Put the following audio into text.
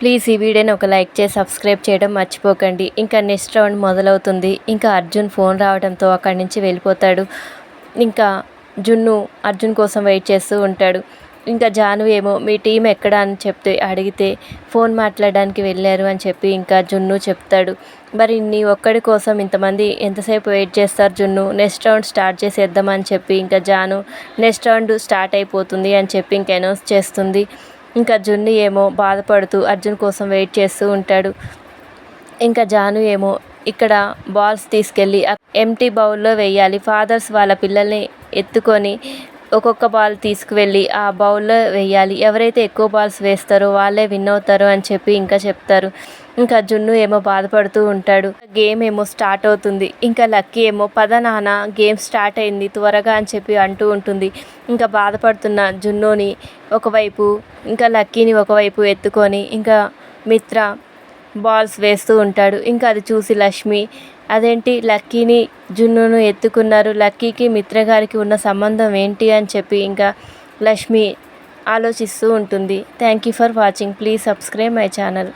Please ఈ వీడియోని ఒక లైక్ చేసి సబ్స్క్రైబ్ చేయడం మర్చిపోకండి. ఇంకా నెక్స్ట్ రౌండ్ మొదలవుతుంది. ఇంకా అర్జున్ ఫోన్ రావడంతో అక్కడి నుంచి వెళ్ళిపోతాడు. ఇంకా జున్ను అర్జున్ కోసం వెయిట్ చేస్తూ ఉంటాడు. ఇంకా జాను ఏమో మీ టీం ఎక్కడ? అని చెప్తే అడిగితే ఫోన్ మాట్లాడడానికి వెళ్ళారు అని చెప్పి ఇంకా జున్ను చెప్తాడు. మరి నీ ఒక్కడి కోసం ఇంతమంది ఎంతసేపు వెయిట్ చేస్తారు జున్ను? నెక్స్ట్ రౌండ్ స్టార్ట్ చేసేద్దామని చెప్పి ఇంకా జాను నెక్స్ట్ రౌండ్ స్టార్ట్ అయిపోతుంది అని చెప్పి ఇంకా అనౌన్స్ చేస్తుంది. ఇంకా జున్ను ఏమో బాధపడుతూ అర్జున్ కోసం వెయిట్ చేస్తూ ఉంటాడు. ఇంకా జాను ఏమో ఇక్కడ బాల్స్ తీసుకెళ్ళి ఎంటీ బౌల్లో వేయాలి. ఫాదర్స్ వాళ్ళ పిల్లల్ని ఎత్తుకొని ఒక్కొక్క బాల్ తీసుకువెళ్ళి ఆ బౌల్లో వేయాలి ఎవరైతే ఎక్కువ బాల్స్ వేస్తారో వాళ్ళే విన్ అవుతారు అని చెప్పి ఇంకా చెప్తారు. ఇంకా జున్ను ఏమో బాధపడుతూ ఉంటాడు. గేమ్ ఏమో స్టార్ట్ అవుతుంది. ఇంకా లక్కీ ఏమో పద నాన్న గేమ్ స్టార్ట్ అయింది త్వరగా అని చెప్పి అంటూ ఉంటుంది. ఇంకా బాధపడుతున్న జున్నుని ఒకవైపు ఇంకా లక్కీని ఒకవైపు ఎత్తుకొని ఇంకా మిత్ర బాల్స్ వేస్తూ ఉంటాడు. ఇంకా అది చూసి లక్ష్మి అదేంటి లక్కీని జున్నును ఎత్తుకున్నారు? లక్కీకి మిత్రగారికి ఉన్న సంబంధం ఏంటి? అని చెప్పి ఇంకా లక్ష్మి ఆలోచిస్తూ ఉంటుంది. Thank you for watching please subscribe my channel